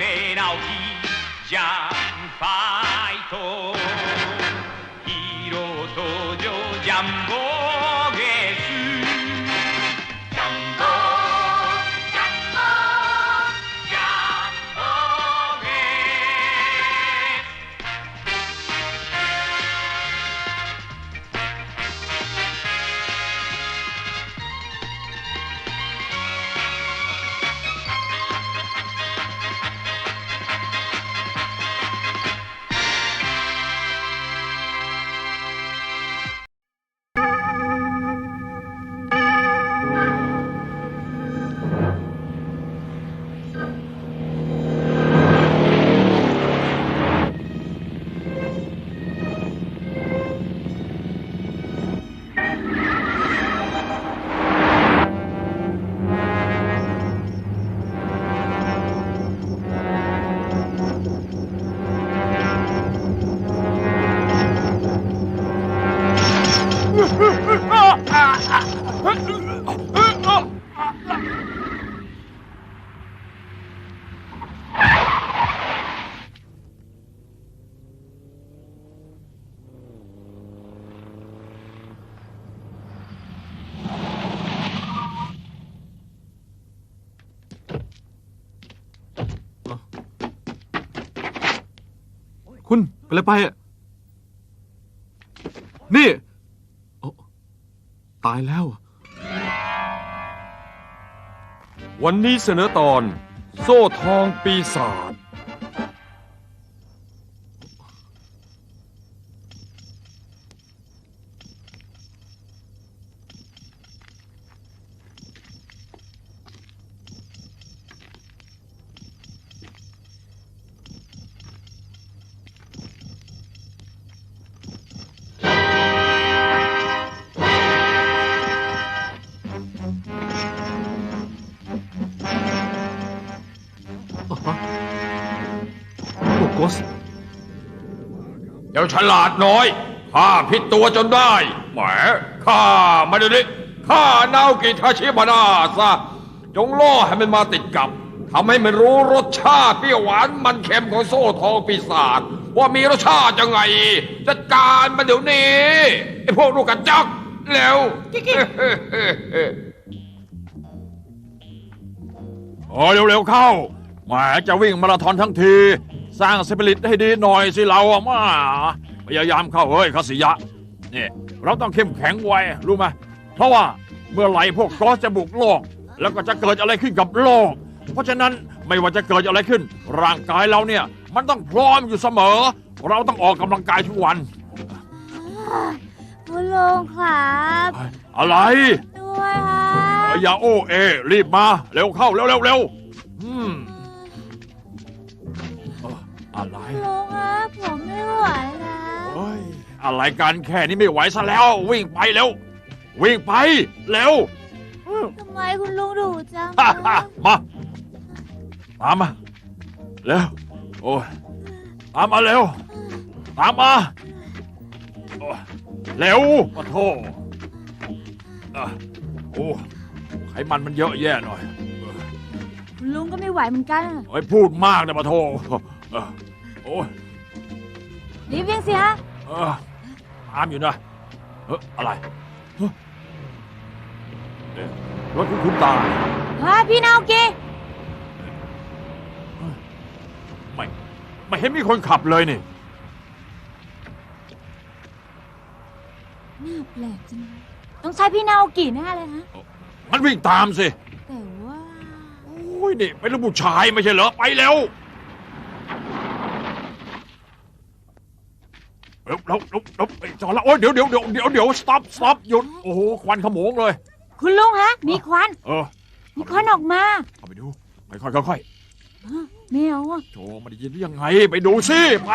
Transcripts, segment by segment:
别闹了，姐姐。 ไปเลยไปอะนี่โอ้ตายแล้ว วันนี้เสนอตอน โซ่ทองปีศาจ จ้าฉลาดน้อยข้าผิดตัวจนได้แหมข้ามาเดี๋ยวนี้ข้าเนากิทาชิบานาซะจงล่อให้มันมาติดกับทำให้มันรู้รสชาติเปรี้ยวหวานมันเค็มของโซ่ทองปีศาจว่ามีรสชาติยังไง จัดการมันเดี๋ยวนี้ไอ้พวกลูกกระจอกเร็วโอ้เร็วๆเข้าแหมจะวิ่งมาราธอนทั้งที สร้างสปิริตให้ดีหน่อยสิเราอะมาพยายามเข้าเฮ้ยคาสิยะนี่เราต้องเข้มแข็งไว้ รู้ไหมเพราะว่าเมื่อไหร่พวกกอสจะบุกโลก แล้วก็จะเกิดอะไรขึ้นกับโลก เพราะฉะนั้นไม่ว่าจะเกิดอะไรขึ้น ร่างกายเราเนี่ยมันต้องพร้อมอยู่เสมอ เราต้องออกกำลังกายทุกวัน คุณลุงครับอะไรด้วยครัเอ้บยอย่าโอ้เอรีบมา เร็วเข้าเร็วเร็วเร็วอืมเอ่ออะไรลุงครับผมไม่ไหวแล้วเฮ้ยอะไรกันแค่นี้ไม่ไหวซะแล้ว วิ่งไปเร็ว วิ่งไปเร็ว ทำไมคุณลุงดุจังฮ่าฮ่ามาตามมาเร็วโอ้ยตามมาเร็วตามมาโอ้ยเร็วมาโทษอะโอ้ไขมันมันเยอะแย่หน่อย คุณลุงก็ไม่ไหวเหมือนกันโอ้ยพูดมากนะมาโทษ เออโอ้ยรีบวิ่งสิฮะ เออตามอยู่นะเฮ้ยอะไรเฮ้ยเอ๊ะรถคุณคุณตา ฮะพี่นาโอเกะไม่ ไม่เห็นมีคนขับเลยนี่ น่าแปลกจังเลยต้องใช้พี่นาโอกิแน่เลยฮะ มันวิ่งตามสิ แต่ว่า โอ้ยนี่เป็นลูกผู้ชายไม่ใช่เหรอ ไปเร็ว เร็วเร็วเร็วเร็วไอ้จอละโอ้ยเดี๋ยวเดี๋ยวเดี๋ยวเดี๋ยวเดี๋ยว stop stop หยุดโอ้โหควันขโมงเลย คุณลุงฮะ มีควัน เออมีควันออกมาเข้าไปดูค่อยๆค่อยไม่เอาอะๆโจไมันได้ยินได้ยังไงไปดูสิไป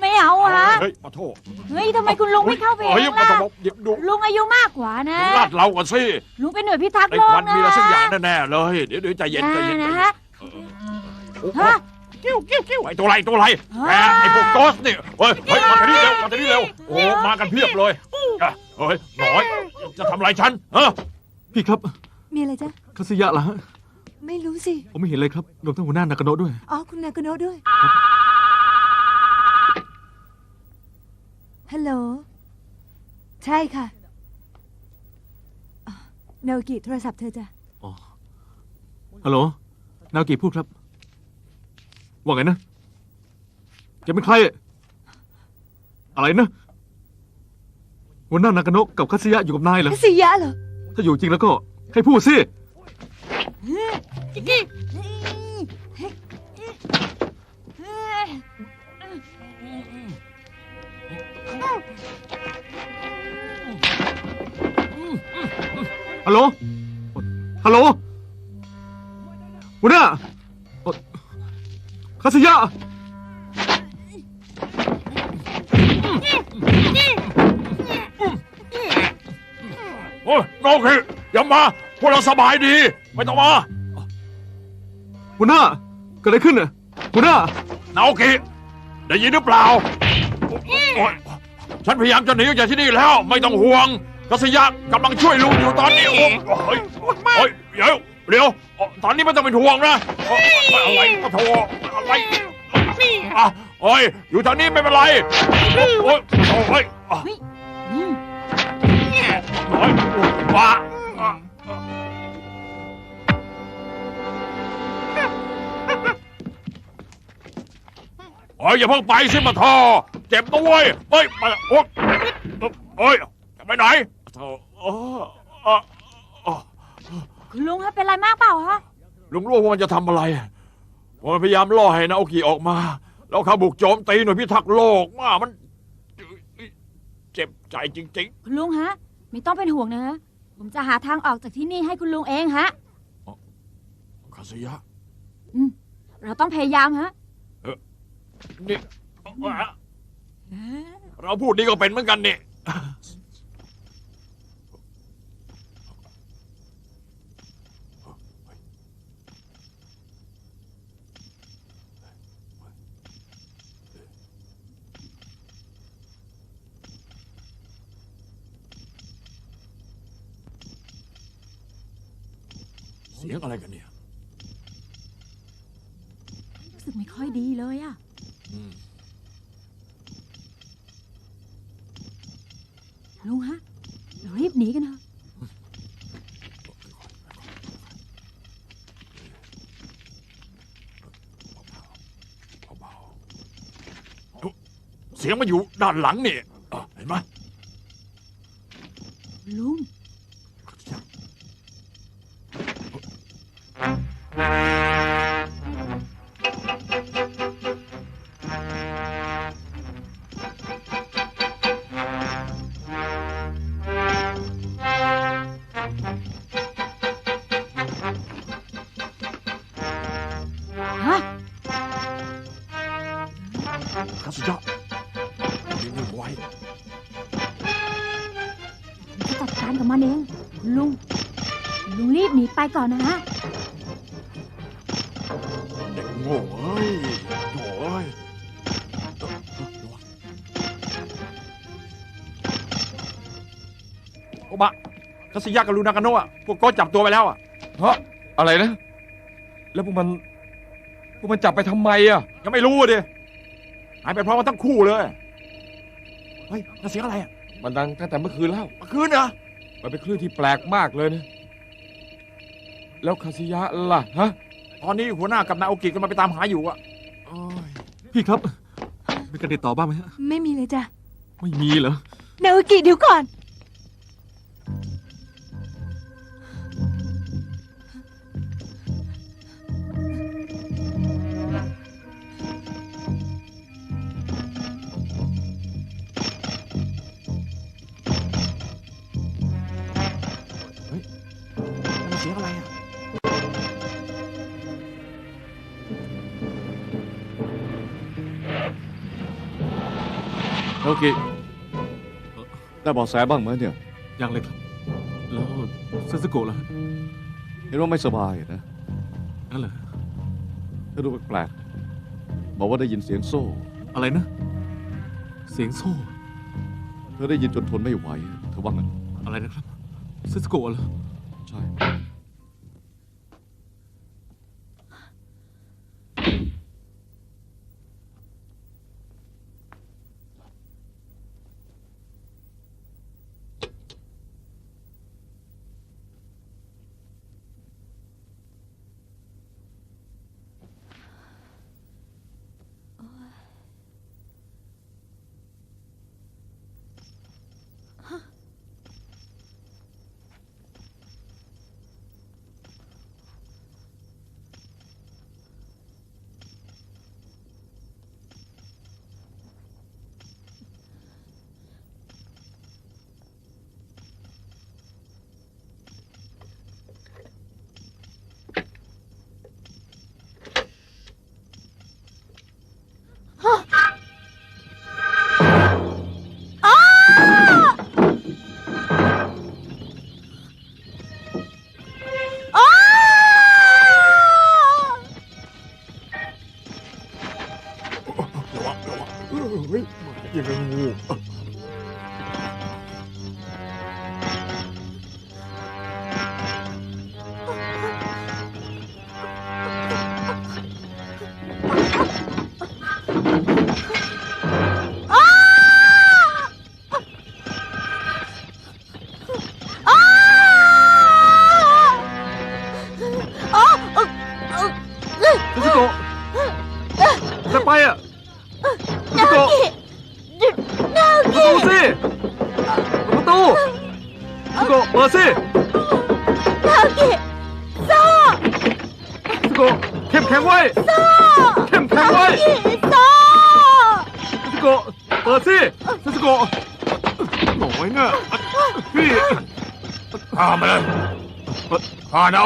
ไม่เอาอะฮะ เฮ้ยมาโทษเฮ้ยทำไมคุณลุงไม่เข้าไปเอเฮ้ยงมาล่ะ โทษเดี๋ยวดูลุงอายุมากกว่านะดูลาดเราก่อนสิลุงเป็นหน่วยพิทักษ์ไอ้โลคกวันนะมีอะไรสักอย่างแน่ๆเลยเดี๋ยวเดี๋ยวใจเย็นใจเย็นใจนะเย็นฮะเออโอ้โหฮะ กิ้วกิ้วกิ้วไอ้ตัวอะไรตัวอะไรแหมอ่าไอ้พวกโกสนี่เฮ้ยเฮ้ยมาทางนี้เร็วมาทางนี้เร็วโอ้โหมากันเพียบเลยอะเฮ้ยหน่อยจะทำอะไรฉันเออพี่ครับมีอะไรจ๊ะคาสิยะเหรอฮะไม่รู้สิ ผมไม่เห็นเลยครับรวมทั้งหัวหน้านากาโนะด้วย อ๋อ คุณนากาโนะด้วย ฮัลโหล ใช่ค่ะอะนาโอกิโทรศัพท์เธอจ้ะอ๋อฮัลโหลนาโอกิพูดครับ ว่าไงนะแกเป็นใคร อะไรนะหัวหน้านากาโนะกับคัตสึยะอยู่กับนายเหรอคัสยะเหรอถ้าอยู่จริงแล้วก็ให้พูดสิ ฮัลโหล ฮัลโหลหัวหน้า คัตสึยะโอ้ยน้องคืออย่ามา พวกเราสบายดี ไม่ต้องมาหัวหน้าเกิดอะไรขึ้นน่ะหัวหน้านาโอกิได้ยินหรือเปล่าโอ๊ยฉันพยายามจะหนีออกจากที่นี่แล้ว ไม่ต้องห่วงกัสยะกำลังช่วยลุงอยู่ตอนนี้โอ้ยเฮ้ยเฮ้ย เดี๋ยวเดี๋ยวตอนนี้ไม่ต้องเป็นห่วงนะเอ้ยอะไรก็โทรอะไรอะโอ้ยอยู่ทางนี้ไม่เป็นไรโอ้ยโอ้ยโอ้ยอะเฮ้ยอืมโอ้ยว้าอะโอ้ยอย่าเพิ่งไปสิมาทอเจ็บนะเว้ยเฮ้ยมาโอ๊ยเฮ้ยจะไปไหนโธ่เออเออเออ คุณลุงฮะเป็นไรมากเปล่าฮะลุงรู้ว่ามันจะทำอะไรมันพยายามล่อให้นาโอกิออกมา แล้วเขาบุกโจมตีหน่วยพิทักษ์โลกมามัน เจ็บใจจริง คุณลุงฮะ ไม่ต้องเป็นห่วงนะฮะผมจะหาทางออกจากที่นี่ให้คุณลุงเองฮะ ๆคาสยะ เราต้องพยายามฮะนี่ เราพูดนี่ก็เป็นเหมือนกันนี่ สียงอะไรกันเนี่ย รู้สึกไม่ค่อยดีเลยอะอืมลุงฮะเรารีบหนีกันเถอะเบาๆเอ้าเสียงมันอยู่ด้านหลังนี่ คาสุยะนิ่งๆไว้ผมจะจัดการกับมันเองคุณลุง ลุงรีบหนีไปก่อนนะฮะเด็กโง่เอ้ยโถ่เอ้ยเอ้าเอ้าระวังโอบะคาสุยะกับลูนากาโนะอะพวกโก็จับตัวไปแล้วอะฮะอะไรนะ แล้วพวกมัน พวกมันจับไปทำไมอะยังไม่รู้อะดิ หายไปพร้อมกันทั้งคู่เลย เฮ้ยนั่นเสียงอะไรอะมันดังตั้งแต่เมื่อคืนแล้ว เมื่อคืนเหรอมันเป็นคลื่นที่แปลกมากเลยนะ แล้วคาซิยะล่ะฮะ ตอนนี้หัวหน้ากับนาโอกิกำลังไปตามหาอยู่อะโอ้ยพี่ครับ มีการติดต่อบ้างไหมฮะ ไม่มีเลยจ้ะ ไม่มีเหรอ นาโอกิเดี๋ยวก่อนนั่ โอเคได้เบอกแสบ้างไหมเนี่ย ยังเลยครับ แล้วเซนสโกะล่ะเห็นว่าไม่สบายนะนั่นเหรอถ้าดูแปลกๆบอกว่าได้ยินเสียงโซ่ อะไรนะ เสียงโซ่ เธอได้ยินจนทนไม่ไหว เธอว่างั้นอะไรนะครับเซนสโกะเหรอใช่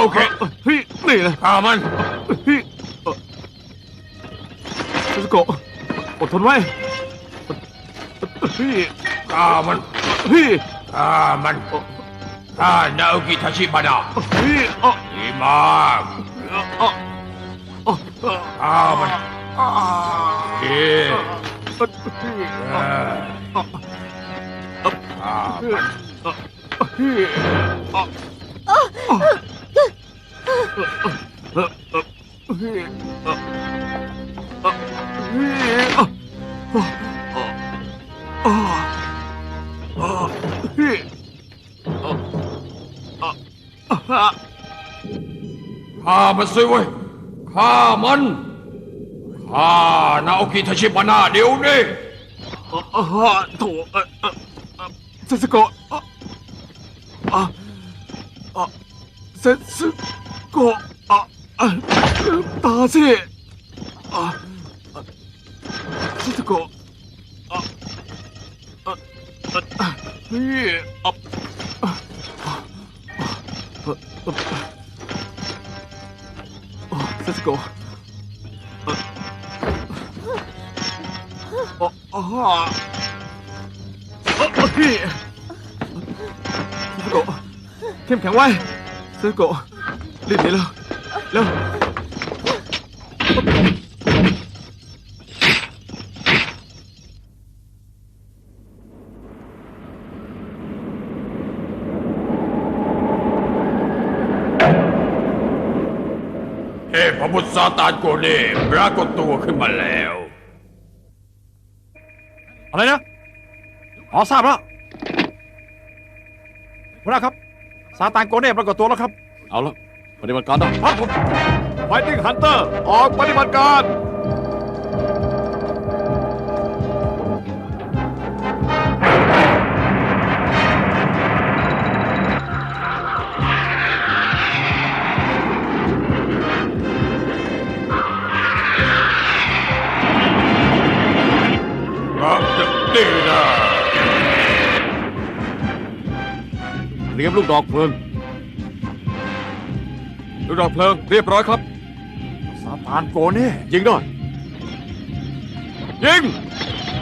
โอเกะพี่นี่เลยฆ่ามันพี่เอ่อซูซูโกะอดทนไว้พี่ฆ่ามันพี่ฆ่ามันฆ่านาโอกิทาชิบาดะพี่เอ่อดีมากเอ่อเอ่อเอ่อเอ่อฆ่ามันดีพี่เออฆ่ามันพี่เอ่อเอ่อเอ่อพี่เอ่อเอ่อพี่ ฆ่ามันสิเว้ยฆ่ามันฆ่านาโอกิทาชิบานะเดี๋ยวนี้เอ่อเอ่อโถเอ่อเอ่อเอ่อเซสโกะเอ่อเอ่อเอ่อเซส โกะเอ่อเอ่อตาสิเอ่อเอ่อเซสโกะเอ่อเอ่อเอ่อ รีบหนีแล้วเร็วเทพบุตรซาตานโกเน่ปรากฏตัวขึ้นมาแล้ว อะไรนะอ๋อทราบแล้วหัวหน้าครับซาตานโกเน่ปรากฏตัวแล้วครับ เอาละ ปฏิบัติการได้ครับผมไฟติ้งฮันเตอร์ออกปฏิบัติการ รับนี่นะเตรียมลูกดอกเพลิง ลูกดอกเพลิงเรียบร้อยครับซาตานโกเน่ยิงได้ยิง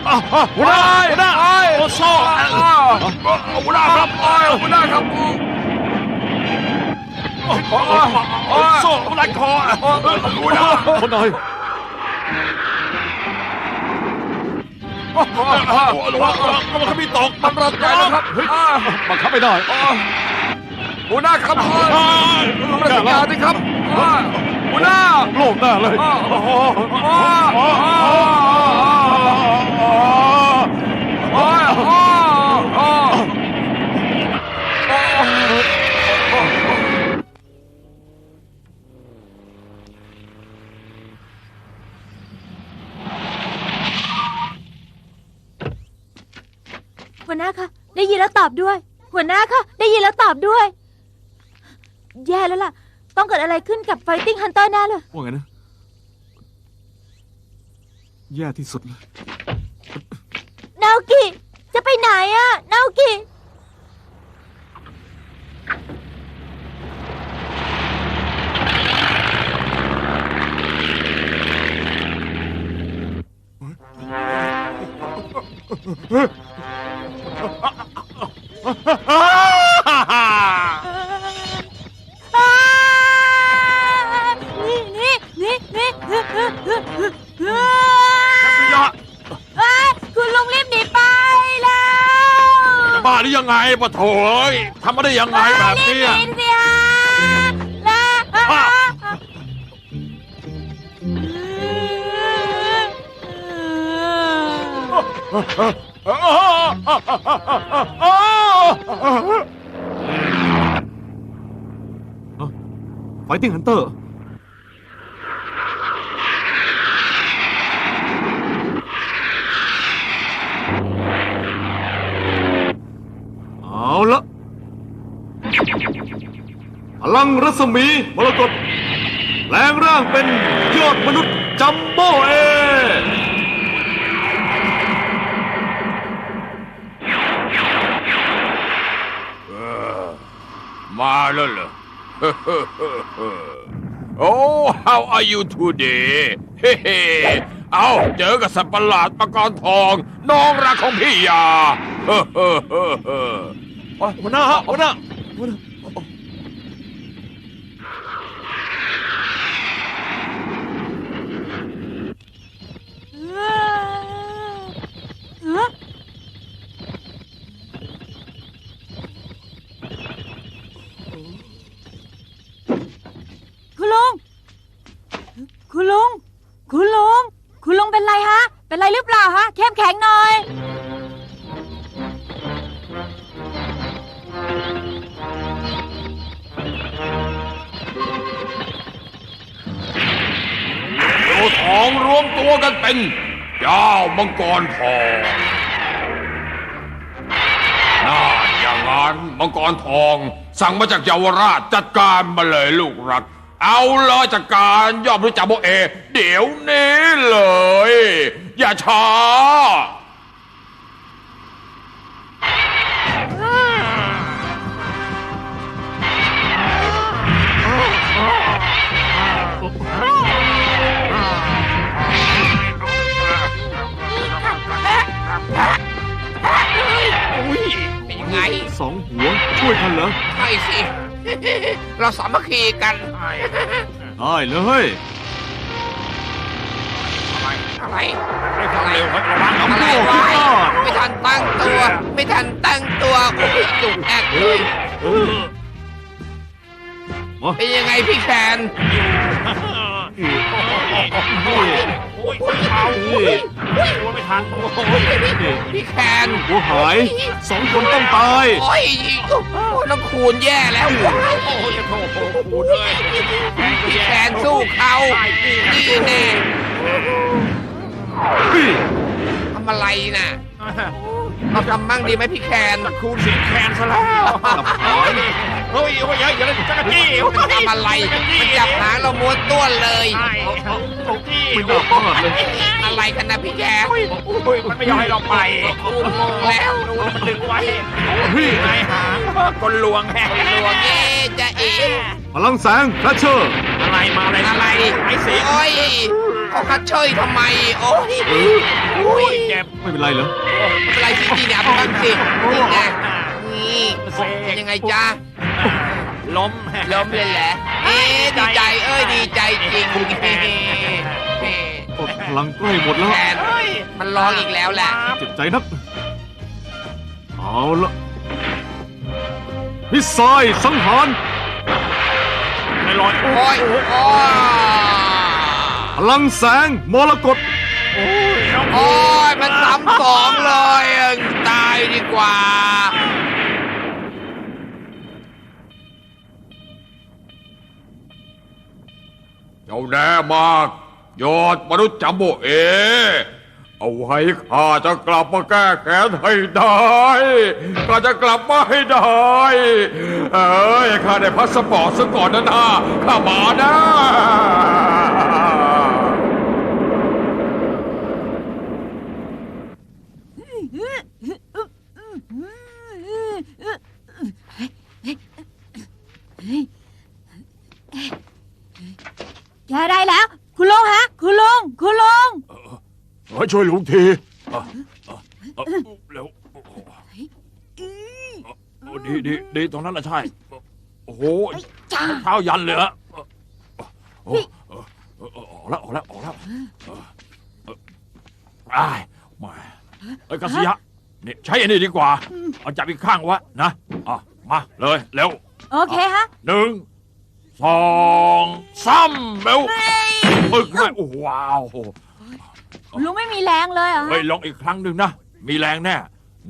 อะอะหัวหน้าหัวหน้าโอโซ่หัวหน้าครับหัวหน้าครับโอโซ่รัดคอหัวหน้าคนหน่อยระวังระวังระวังขมีตกมันรัดใจนะครับบังคับไม่ได้ หัวหน้าครับราชการนี่ครับหัวหน้าโลกหน้าเลยหัวหน้าคะได้ยินแล้วตอบด้วย หัวหน้าคะได้ยินแล้วตอบด้วย แย่แล้วล่ะ ต้องเกิดอะไรขึ้นกับไฟติ้งฮันเตอร์แน่เลย ว่าไงนะ แย่ที่สุดเลยนาโอกิ จะไปไหนอะนาโอกิ ปะโถเอ้ยทำมาได้ยังไงแบบเนี้ยรีบหนีสิฮะลาอ้าไฟติ้งฮันเตอร์ เอาละ พลังรัศมีมรกตแปลงร่างเป็นยอดมนุษย์จัมโบ้เอ มาแล้วเหรอโอ้ how are you today เฮ้ๆเอาเจอกับสัตว์ประหลาดปะกรณ์ทอง น้องรักของพี่ยา เฮ้ๆๆหัวหน้าฮะหัวหน้าคุณ สั่งมาจากเยาวราชจัดการมาเลยลูกรัก เอาเลยจัดการยอมรู้จักโบเอ เดี๋ยวนี้เลย อย่าช้า เลยอะไรไม่ทำเร็วครับระวังอะไรโอ้วะสุดยอดไม่ทันตั้งตัว ไม่ทันตั้งตัวโอ้ยจุกแอกเลยมาเป็นยังไงพี่แคนโอ้ยเอาโอ้ยตัวไม่ทันโอ้ยพี่แคน หัวหายสองคนต้องตายโอ้ยโอ้ยน้องคูณแย่แล้วโอ้ยจะโถโถคูณเลยพี่แคนสู้เขานี่แน่พี่ทำอะไรน่ะเราทำมั่งดีไหมพี่แคนคูณเสียงแคนซะแล้ว เฮ้ยโอ้ยอย่าอย่าเล่นจักรจี้มันทำอะไรมันจับหางเราม้วนต้วนเลยไม่น่าพลาดเลยอะไรกันนะพี่แคนโอ้ยมันไม่ยอมให้เราไปคูงงแล้วดูมันดึงไว้พี่นายหางคนลวงแฮหลวงเอ๊ะจะเอ๋พลังแสงแคชเชอร์อะไรมาอะไรอะไรไอ้สีโอ้ยเขาคัดเชยทำไม โอ้ยโอ้ยเจ็บไม่เป็นไรเหรอ ไม่เป็นไรจริงๆเนี่ยเอาไปบ้างสินี่ไงนี่เป็นยังไงจ๊ะ ล้มล้มเลยแหละเอ๊ะดีใจเอ้ยดีใจจริงเฮ้เฮ้พลังใกล้หมดแล้วแทนมันร้องอีกแล้วแหละเจ็บใจนักเอาละพิซซายสังหารไม่รอดโอ้ยโอ้ยพลังแสงมรกตโอ้ยมันซ้ำสองเลยตายดีกว่า เจ้าแน่มาก ยอดมนุษย์จำโบเอ เอาไว้ข้าจะกลับมาแก้แค้นให้ได้ข้าจะกลับมาให้ได้ เอ้ยข้าได้พาสปอร์ตซะก่อนนะนะข้ามานะ แกได้แล้ว คุณลุงฮะ คุณลุงคุณลุงเฮ้ยช่วยลุงทีเอ่อเอ่อเอ่อเร็วโอ้ดีดีดีตรงนั้นนะใช่ โอ้โหจ้าเท้ายันเลยอะโอ้เออเออเออออกแล้วออกแล้วออกแล้วเออเอออ้ายมาเอ้ยกัสยะนี่ใช้อันนี้ดีกว่า เอเอาจับอีกข้างไวะนะอะมาเลยเร็วโอเคฮะหนึ่ง สองสามเร็วปึ๊กให้โอ้โหว้าวลุงไม่มีแรงเลยเหรอเฮ้ยลองอีกครั้งหนึ่งนะ มีแรงแน่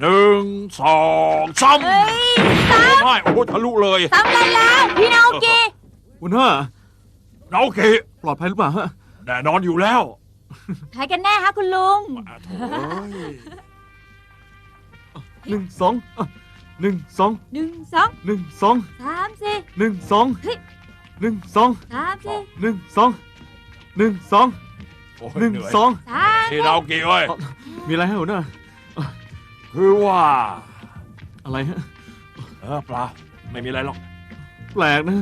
หนึ่งสองสามเฮ้ยโอ้ไม่โอ้โหทะลุเลยทำอะไรแล้วพี่นาโอกิหัวหน้าโอเคปลอดภัยหรือเปล่าฮะแน่นอนอยู่แล้วใครกันแน่ฮะคุณลุงอะโถ่เอ้ยหนึ่งสองอะหนึ่งสองหนึ่งสองหนึ่งสองสามสี่หนึ่งสองเฮ้ย หนึ่งสองสามสี่หนึ่งสองหนึ่งสองโอ้ยหนึ่งเหนื่อยสองสามนี่เรากี่เอ้ยมีอะไรให้หัวหน้าคือว่าอะไรฮะเออเปล่าไม่มีอะไรหรอกแปลกนะ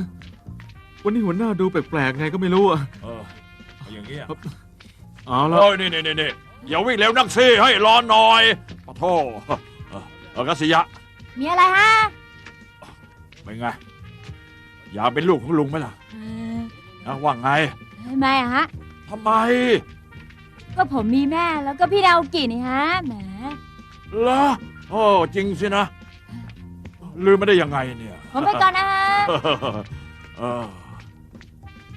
วันนี้หัวหน้าดูแปลกๆไงก็ไม่รู้อะเออเอาอย่างเงี้ยเอาละเอ้ยนี่นี่นี่นี่อย่าวิ่งเร็วนักสิให้รอหน่อยขอโทษเออเออกัสยะมีอะไรฮะเป็นไง อยากเป็นลูกของลุงไหมล่ะเออนะว่าไงทำไมอะฮะ ทำไม ก็ผมมีแม่แล้วก็พี่นาโอกินี่ฮะ แหม เหรอโอ้จริงสินะ ลืมไม่ได้ยังไงเนี่ย ผมไปก่อนนะฮะ เออ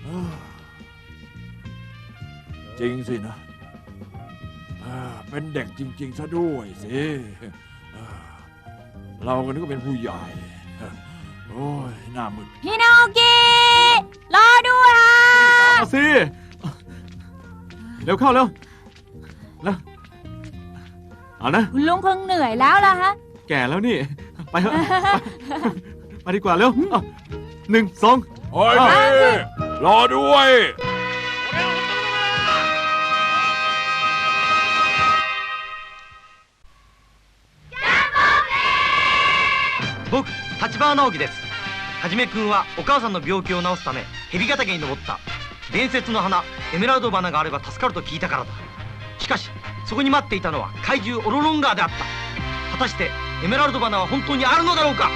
เออจริงสินะเออเป็นเด็กจริง ๆ ซะด้วยสิเออเราก็นึกว่าเป็นผู้ใหญ่โอ้ยห น้ามึน พี่นาโอกิรอด้วยฮะ เอาสิเร็วเข้าเร็วแล้วเอานะ คุณลุงคงเหนื่อยแล้วล่ะฮะ แก่แล้วนี่ ไปเถอะไปไปดีกว่าเร็วอ่ะหนึ่งสอง โอ้ย อ้าว นี่รอด้วย 僕立花直樹です はじめくんはお母さんの病気を治すため蛇ヶ岳に登った。伝説の花エメラルド花があれば助かると聞いたからだ。しかしそこに待っていたのは怪獣オロロンガーであった。果たしてエメラルド花は本当にあるのだろうか？